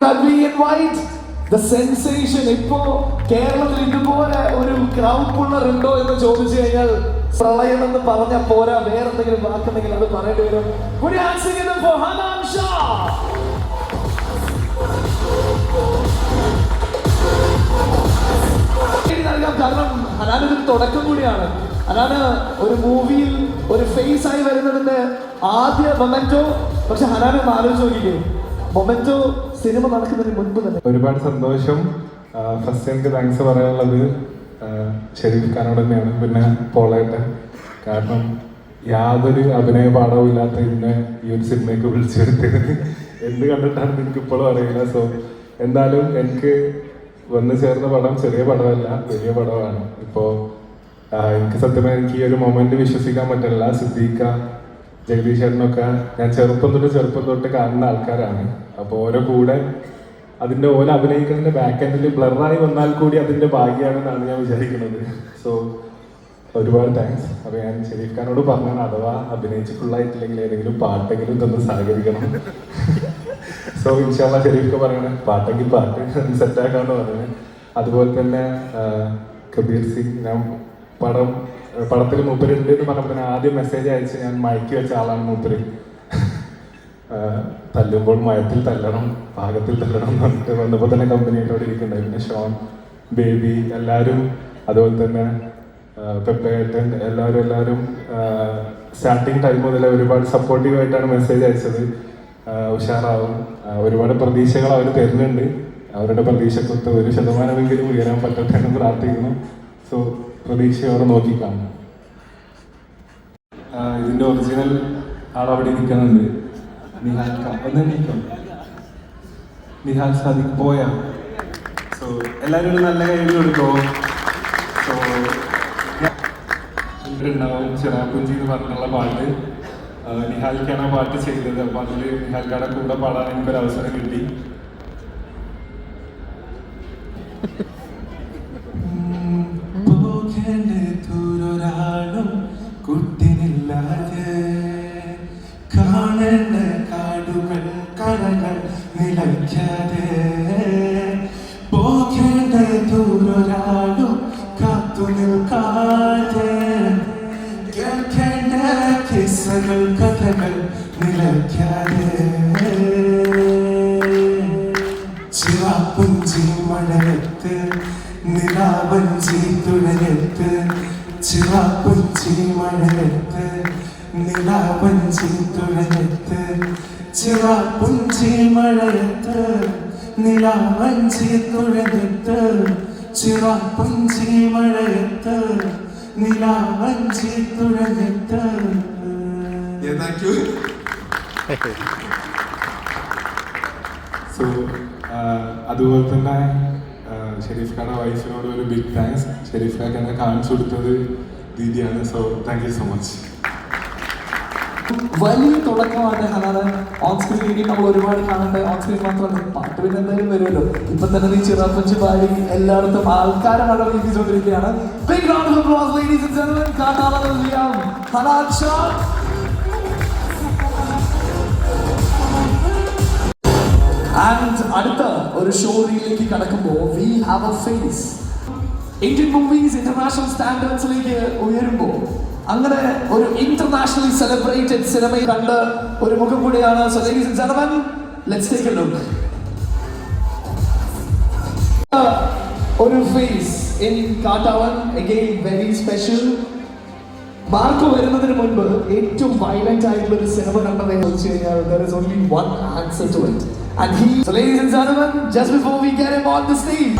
That we invite the sensation. ഇപ്പോ കേരളത്തിൽ ഇതുപോലെ ഒരു ക്രൗഡ് പുള്ളർ ഉണ്ടോ എന്ന് ചോദിച്ചു കഴിഞ്ഞാൽ പ്രളയം എന്ന് പറഞ്ഞ പോരാ. വേറെന്തെങ്കിലും വാക്കുണ്ടെങ്കിൽ അത് പറയേണ്ടി വരും. ഒരു for Hanan Shah. പേര് നൽകാം കാരണം ഹനാൻ ഒരു തുടക്കം കൂടിയാണ്. ഹനാന് ഒരു മൂവിയിൽ ഒരു ഫേസ് ആയി വരുന്നതിന്റെ ആദ്യ മൊമെന്റോ പക്ഷെ ഹനാൻ ഒന്ന് ആലോചിച്ച് നോക്കിക്കേ. മൊമെന്റോ സിനിമ നടക്കുന്നതിന് മുൻപ് തന്നെ. ഒരുപാട് സന്തോഷം. ഫസ്റ്റ് എനിക്ക് താങ്ക്സ് പറയാനുള്ളത് ഷെരീഫ് ഖാനോട് തന്നെയാണ്. പിന്നെ പോളേട്ട് കാരണം യാതൊരു അഭിനയ പാഠവും ഇല്ലാത്ത ഇതിനെ ഈ ഒരു സിനിമയ്ക്ക് വിളിച്ചു വരുത്തിയത് എന്ത് കണ്ടിട്ടാണെന്ന് എനിക്ക് ഇപ്പോഴും അറിയില്ല. സോ എന്തായാലും എനിക്ക് വന്നു ചേർന്ന പടം ചെറിയ പടമല്ല വലിയ പടമാണ്. ഇപ്പോൾ എനിക്ക് സത്യമായി എനിക്ക് ഈ ഒരു മൊമെന്റ് വിശ്വസിക്കാൻ പറ്റില്ല. സിദ്ദീഖ ജഗദീഷ് ചേട്ടനൊക്കെ ഞാൻ ചെറുപ്പം തൊട്ട് ചെറുപ്പം തൊട്ട് കാണുന്ന ആൾക്കാരാണ്. അപ്പോൾ ഓരോ കൂടെ അതിന്റെ ഓരോ അഭിനയിക്കുന്നതിന്റെ ബാക്ക് എൻഡിൽ ബ്ലറായി വന്നാൽ കൂടി അതിന്റെ ഭാഗ്യമാണെന്നാണ് ഞാൻ വിചാരിക്കുന്നത്. സോ ഒരുപാട് താങ്ക്സ് അപ്പോൾ ഞാൻ ഷെരീഫ് ഖാനോട് പറഞ്ഞാണ് അഥവാ അഭിനയിച്ച് ഫുള്ളായിട്ടില്ലെങ്കിൽ ഏതെങ്കിലും പാട്ടെങ്കിലും തന്നെ സഹകരിക്കണം. സോ ഇൻഷാല്ല ഷെരീഫ് പറയണേ പാട്ടെങ്കിൽ പാട്ട് സെറ്റാക്കാന്ന് പറഞ്ഞത് അതുപോലെ തന്നെ കബീർ സിംഗ് ഞാൻ പടം പടത്തിൽ മൂപ്പര് ഉണ്ട് എന്ന് പറഞ്ഞപ്പോൾ ആദ്യം മെസ്സേജ് അയച്ച് ഞാൻ മയക്കി വെച്ച ആളാണ് മൂപ്പര്. തല്ലുമ്പോൾ മയത്തിൽ തല്ലണം പാകത്തിൽ തല്ലണം എന്ന് പറഞ്ഞിട്ട് വന്നപ്പോൾ തന്നെ കമ്പനിയായിട്ടോട് ഇരിക്കുന്നുണ്ടായി ഷോൺ ബേബി എല്ലാവരും അതുപോലെ തന്നെ പെപ്പേട്ടൻ എല്ലാവരും എല്ലാവരും സ്റ്റാർട്ടിങ് ടൈം മുതൽ ഒരുപാട് സപ്പോർട്ടീവ് ആയിട്ടാണ് മെസ്സേജ് അയച്ചത്. ഉഷാറാവും. ഒരുപാട് പ്രതീക്ഷകൾ അവർ തരുന്നുണ്ട്. അവരുടെ പ്രതീക്ഷക്കൊത്ത് ഒരു ശതമാനമെങ്കിലും ഉയരാൻ പറ്റട്ടെ എന്ന് പ്രാർത്ഥിക്കുന്നു. സോ പ്രതീക്ഷയോടെ നോക്കിക്കാണും ഇതിന്റെ ഒറിജിനൽ ആളവിടെ നിൽക്കുന്നുണ്ട് നിഹാൽ ഒന്ന് നിൽക്കും നിഹാൽ സാദിഖ് പോയ. സോ എല്ലാവരും നല്ല കയ്യിൽ കൊടുക്കോ. സോ ഉണ്ടാവും ചിറാപ്പുഞ്ചി എന്ന് പറഞ്ഞുള്ള പാട്ട്. നിഹാൽക്കാണ് ആ പാട്ട് ചെയ്തത്. അപ്പൊ അതിൽ നിഹാൽക്കാടെ കൂടെ പാടാൻ എനിക്കൊരു അവസരം കിട്ടി. ദൂരൊരാളും കുട്ടിനില്ലാതെ. കാണേണ്ട കാടുകൾ കരകൾ നിലയ്ക്കാതെ. പോകേണ്ട ദൂരൊരാളും കാത്തു നിൽക്കാതെ. കേൾക്കേണ്ട കിസ്സകൾ കഥകൾ നിലയ്ക്കാതെ. ചിവാപ്പുഞ്ചി മഴയത്ത് നിലാവഞ്ചി തുഴയത്ത് ചിറാപ്പഞ്ചി മഴയത്ത് നിലാവഞ്ചി തുഴയത്ത് ചിറാപ്പുഞ്ചി മഴയത്ത് നിലാവഞ്ചി തുഴയത്ത് ചിറാപ്പഞ്ചി മഴയത്ത് നിലാവഞ്ചി Yeah, thank you. സോ അതുപോലെ തന്നെ ഷെരീഫ് ഖാന വൈഫിനോട് ഒരു ബിഗ് താങ്ക്സ് ഷെരീഫ് ഖാക്ക് എന്നെ കാണിച്ചു കൊടുത്തത് ദീദിയാണ്. So thank you so much വലിയ തുടക്കമാണ് ഹനാന്. ഓൺ സ്ക്രീൻ ഇനി നമ്മൾ ഒരുപാട് കാണേണ്ട? ഓൺ സ്ക്രീൻ മാത്രമല്ല പാട്ട് പിന്നെ എന്തായാലും വരുമല്ലോ. ഇപ്പൊ തന്നെ നീ ചിറപ്പഞ്ച് പാടി എല്ലായിടത്തും ആൾക്കാരെ മഴ ചെയ്യാം ഹനാൻ ഷാ. ആൻഡ് അടുത്ത ഒരു ഷോ റീലിലേക്ക് കടക്കുമ്പോൾ we have a face Indian movies international സ്റ്റാൻഡേർഡ്സിലേക്ക് ഉയരുമ്പോൾ അങ്ങനെ ഒരു ഇന്റർനാഷണലി സെലിബ്രേറ്റഡ് സിനിമ കണ്ട് ഒരു മുഖം കൂടിയാണ് ഒരു ഫേസ് ഇൻ കാട്ടാവൻ അഗെയിൻ വെരി സ്പെഷ്യൽ മാർക്ക് വരുന്നതിന് മുൻപ് ഏറ്റവും വയലന്റ് ആയിട്ടുള്ള ഒരു സിനിമ കണ്ടത് ചോദിച്ചു കഴിഞ്ഞാൽ only one answer to it. And he so ladies and gentlemen just before we get him on the stage